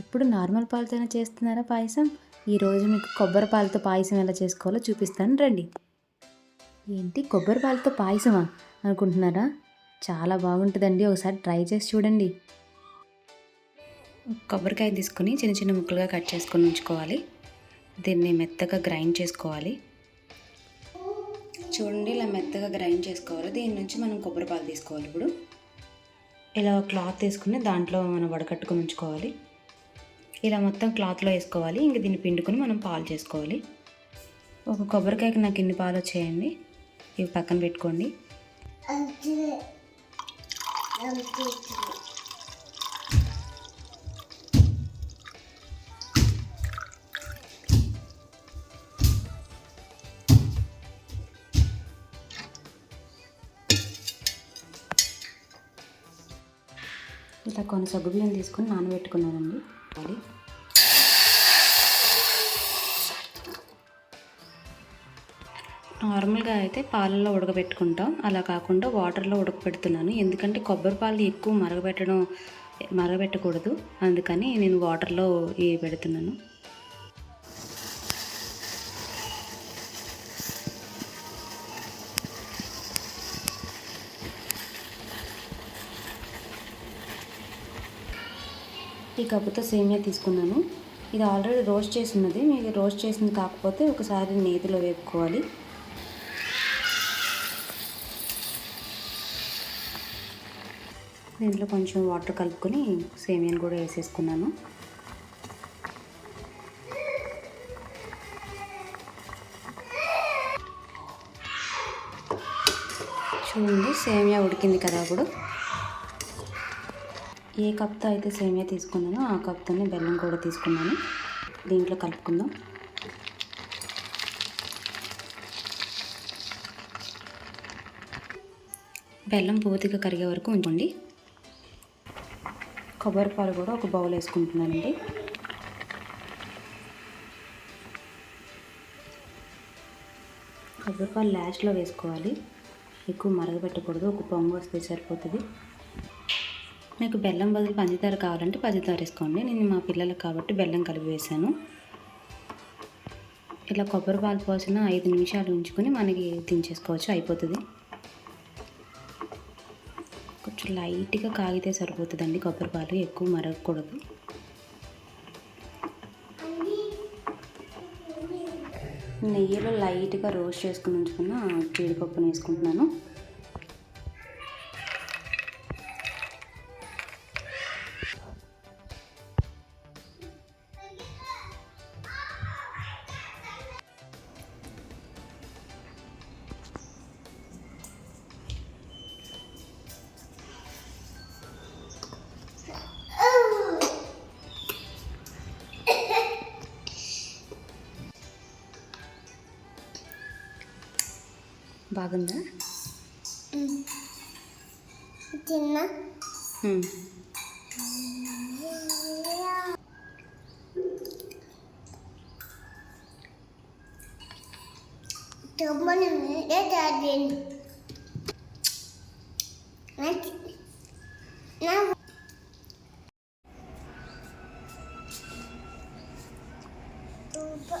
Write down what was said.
ఇప్పుడు నార్మల్ పాలతోనే చేస్తున్నారా పాయసం? ఈరోజు మీకు కొబ్బరి పాలతో పాయసం ఎలా చేసుకోవాలో చూపిస్తాను రండి. ఏంటి కొబ్బరి పాలతో పాయసమా అనుకుంటున్నారా? చాలా బాగుంటుందండి ఒకసారి ట్రై చేసి చూడండి. కొబ్బరికాయ తీసుకొని చిన్న చిన్న ముక్కలుగా కట్ చేసుకొని ఉంచుకోవాలి. దీన్ని మెత్తగా గ్రైండ్ చేసుకోవాలి. చూడండి ఇలా మెత్తగా గ్రైండ్ చేసుకోవాలి. దీని నుంచి మనం కొబ్బరి పాలు తీసుకోవాలి ఇప్పుడు. ఇలా క్లాత్ తీసుకుని దాంట్లో మనం వడకట్టుకొని ఉంచుకోవాలి. ఇలా మొత్తం క్లాత్లో వేసుకోవాలి. ఇంక దీన్ని పిండుకొని మనం పాలు చేసుకోవాలి. ఒక కొబ్బరికాయకి నాకు ఇన్ని పాలు వచ్చేయండి? ఇవి పక్కన పెట్టుకోండి. ఇలా కొన్ని సగ్గుబియ్యం తీసుకొని నానబెట్టుకున్నానండి. అది నార్మల్గా అయితే పాలల్లో ఉడకబెట్టుకుంటాం. అలా కాకుండా వాటర్లో ఉడకబెడుతున్నాను. ఎందుకంటే కొబ్బరి పాలు ఎక్కువ మరగబెట్టడం మరగబెట్టకూడదు. అందుకని నేను వాటర్లో ఇవి పెడుతున్నాను. ఈ కప్పుతో సేమియా తీసుకున్నాను. ఇది ఆల్రెడీ రోస్ట్ చేసి ఉన్నది మీకు రోస్ట్ చేసింది కాకపోతే ఒకసారి నేతిలో వేపుకోవాలి. దీంట్లో కొంచెం వాటర్ కలుపుకొని సేమియాను కూడా వేసేసుకున్నాను. చూడండి సేమియా ఉడికింది కదా ఇప్పుడు ఏ కప్తో అయితే సేమియా తీసుకున్నానో ఆ కప్తోనే బెల్లం కూడా తీసుకున్నాను. దీంట్లో కలుపుకుందాం. బెల్లం పూర్తిగా కరిగే వరకు ఉంచండి కొబ్బరి పాలు కూడా ఒక బౌల్ వేసుకుంటున్నానండి. కొబ్బరి పాలు లాస్ట్లో వేసుకోవాలి. ఎక్కువ మరగబెట్టకూడదు. ఒక పొంగు వస్తే సరిపోతుంది. మీకు బెల్లం బదులు పంచదార కావాలంటే పంచదార వేసుకోండి. నేను మా పిల్లలకు కాబట్టి బెల్లం కలిపి వేసాను ఇలా కొబ్బరి పాలు పోసిన ఐదు నిమిషాలు ఉంచుకొని మనకి దించేసుకోవచ్చు అయిపోతుంది. కొంచెం లైట్గా కాగితే సరిపోతుందండి కొబ్బరి పాలు ఎక్కువ మరగకూడదు. నెయ్యిలో లైట్గా రోస్ట్ చేసుకుని ఉంచుకున్న జీడిపప్పును వేసుకుంటున్నాను. బాగుందా? చిన్న Now coba.